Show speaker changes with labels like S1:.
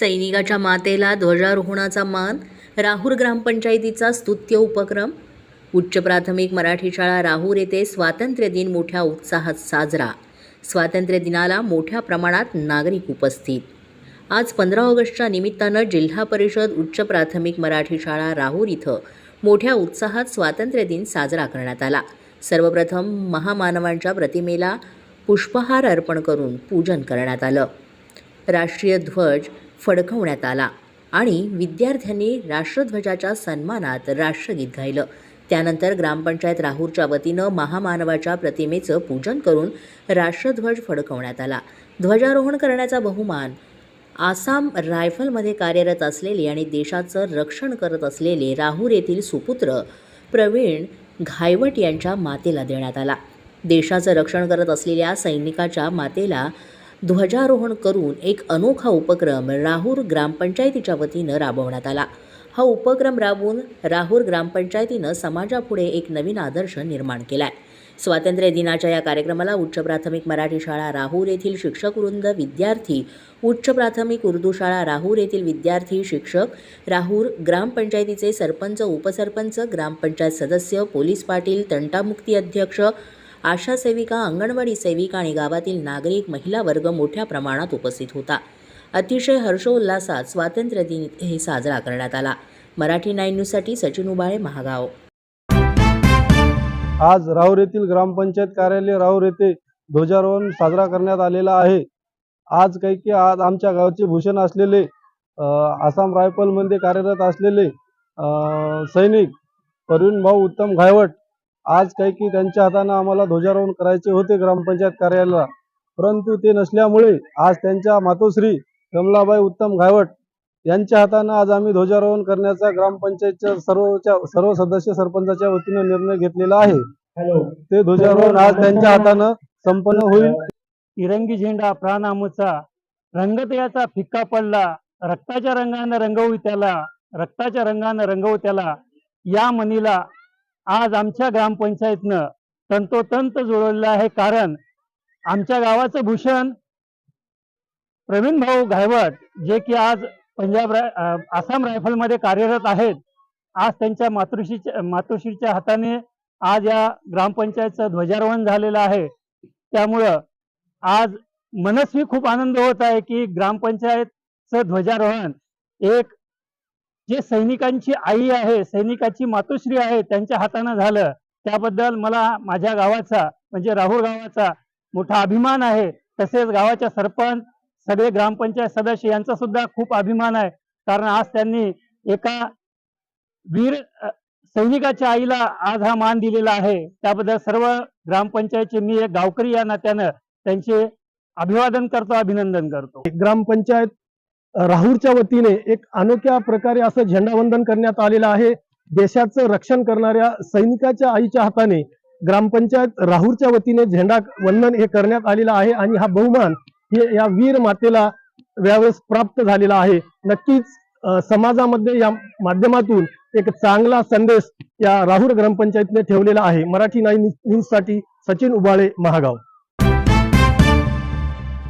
S1: सैनिकाच्या मातेला ध्वजारोहणाचा मान राहूर ग्रामपंचायतीचा स्तुत्य उपक्रम. उच्च प्राथमिक मराठी शाळा राहूर येथे स्वातंत्र्य दिन मोठ्या उत्साहात साजरा. स्वातंत्र्य दिनाला मोठ्या प्रमाणात नागरिक उपस्थित. आज पंधरा ऑगस्टच्या निमित्तानं जिल्हा परिषद उच्च प्राथमिक मराठी शाळा राहूर इथं मोठ्या उत्साहात स्वातंत्र्य दिन साजरा करण्यात आला. सर्वप्रथम महामानवांच्या प्रतिमेला पुष्पहार अर्पण करून पूजन करण्यात आलं. राष्ट्रीय ध्वज फडकवण्यात आला आणि विद्यार्थ्यांनी राष्ट्रध्वजाच्या सन्मानात राष्ट्रगीत गायलं. त्यानंतर ग्रामपंचायत राहूरच्या वतीनं महामानवाच्या प्रतिमेचं पूजन करून राष्ट्रध्वज फडकवण्यात आला. ध्वजारोहण करण्याचा बहुमान आसाम रायफलमध्ये कार्यरत असलेले आणि देशाचं रक्षण करत असलेले राहूर येथील सुपुत्र प्रवीण घायवट यांच्या मातेला देण्यात आला. देशाचं रक्षण करत असलेल्या सैनिकाच्या मातेला ध्वजारोहण करून एक अनोखा उपक्रम राहूर ग्रामपंचायतीच्या वतीनं राबवण्यात आला. हा उपक्रम राबवून राहूर ग्रामपंचायतीनं समाजापुढे एक नवीन आदर्श निर्माण केला आहे स्वातंत्र्य दिनाच्या या कार्यक्रमाला उच्च प्राथमिक मराठी शाळा राहूर येथील शिक्षक वृंद विद्यार्थी उच्च प्राथमिक उर्दू शाळा राहूर येथील विद्यार्थी शिक्षक राहूर ग्रामपंचायतीचे सरपंच उपसरपंच ग्रामपंचायत सदस्य पोलीस पाटील तंटामुक्ती अध्यक्ष आशा सेविका अंगणवाडी सेविका आणि गावातील नागरिक महिला वर्ग मोठ्या प्रमाणात उपस्थित होता. अतिशय हर्षोल्लासात स्वातंत्र्य दिन हे साजरा करण्यात आला. मराठी नाईन न्यूजसाठी सचिन उबाळे महागाव.
S2: आज राऊर येथील ग्रामपंचायत कार्यालय राऊर येथे ध्वजारोहण साजरा करण्यात आलेला आहे. आज काही की आज आमच्या गावचे भूषण असलेले आसाम रायफलमध्ये कार्यरत असलेले सैनिक प्रवीण भाऊ उत्तम घायवट आज काही की त्यांच्या हातानं आम्हाला ध्वजारोहण करायचे होते ग्रामपंचायत कार्यालयाला. परंतु ते नसल्यामुळे आज त्यांच्या मातोश्री कमलाबाई उत्तम घायवट यांच्या हातानं आज आम्ही ध्वजारोहण करण्याचा ग्रामपंचायतच्या सर्वच्या सर्व सदस्य सरपंचाच्या वतीनं निर्णय घेतलेला आहे. ते ध्वजारोहण आज त्यांच्या हातानं संपन्न होईल.
S3: तिरंगी झेंडा प्राण आमचा रंगत याचा फिक्का पडला रक्ताच्या रंगानं रंगवू त्याला रक्ताच्या रंगानं रंगवू त्याला या म्हणीला आज आमच्या ग्रामपंचायतनं तंतोतंत जुळवलेलं आहे कारण आमच्या गावाचं भूषण प्रवीण भाऊ घायवट जे की आज पंजाब राय आसाम रायफलमध्ये कार्यरत आहेत आज त्यांच्या मातृश्रीच्या मातोश्रीच्या हाताने आज या ग्रामपंचायतचं ध्वजारोहण झालेलं आहे. त्यामुळं आज मनस्वी खूप आनंद होत आहे की ग्रामपंचायतचं ध्वजारोहण एक जे सैनिकांची आई आहे सैनिकाची मातोश्री आहे त्यांच्या हातानं झालं. त्याबद्दल मला माझ्या गावाचा म्हणजे राहुल गावाचा मोठा अभिमान आहे. तसेच गावाच्या सरपंच सगळे ग्रामपंचायत सदस्य यांचा सुद्धा खूप अभिमान आहे. कारण आज त्यांनी एका वीर सैनिकाच्या आईला आज हा मान दिलेला आहे. त्याबद्दल सर्व ग्रामपंचायतचे मी एक गावकरी या नात्यानं त्यांचे अभिवादन करतो अभिनंदन करतो.
S2: ग्रामपंचायत राहूरच्या वतीने एक अनोख्या प्रकारे असं झेंडावंदन करण्यात आलेलं आहे. देशाचं रक्षण करणाऱ्या सैनिकाच्या आईच्या हाताने ग्रामपंचायत राहूरच्या वतीने झेंडा वंदन हे करण्यात आलेलं आहे आणि हा बहुमान हे या वीर मातेला यावेळेस प्राप्त झालेला आहे. नक्कीच समाजामध्ये या माध्यमातून एक चांगला संदेश या राहूर ग्रामपंचायतीने ठेवलेला आहे. मराठी नाईन न्यूजसाठी सचिन उबाळे महागाव.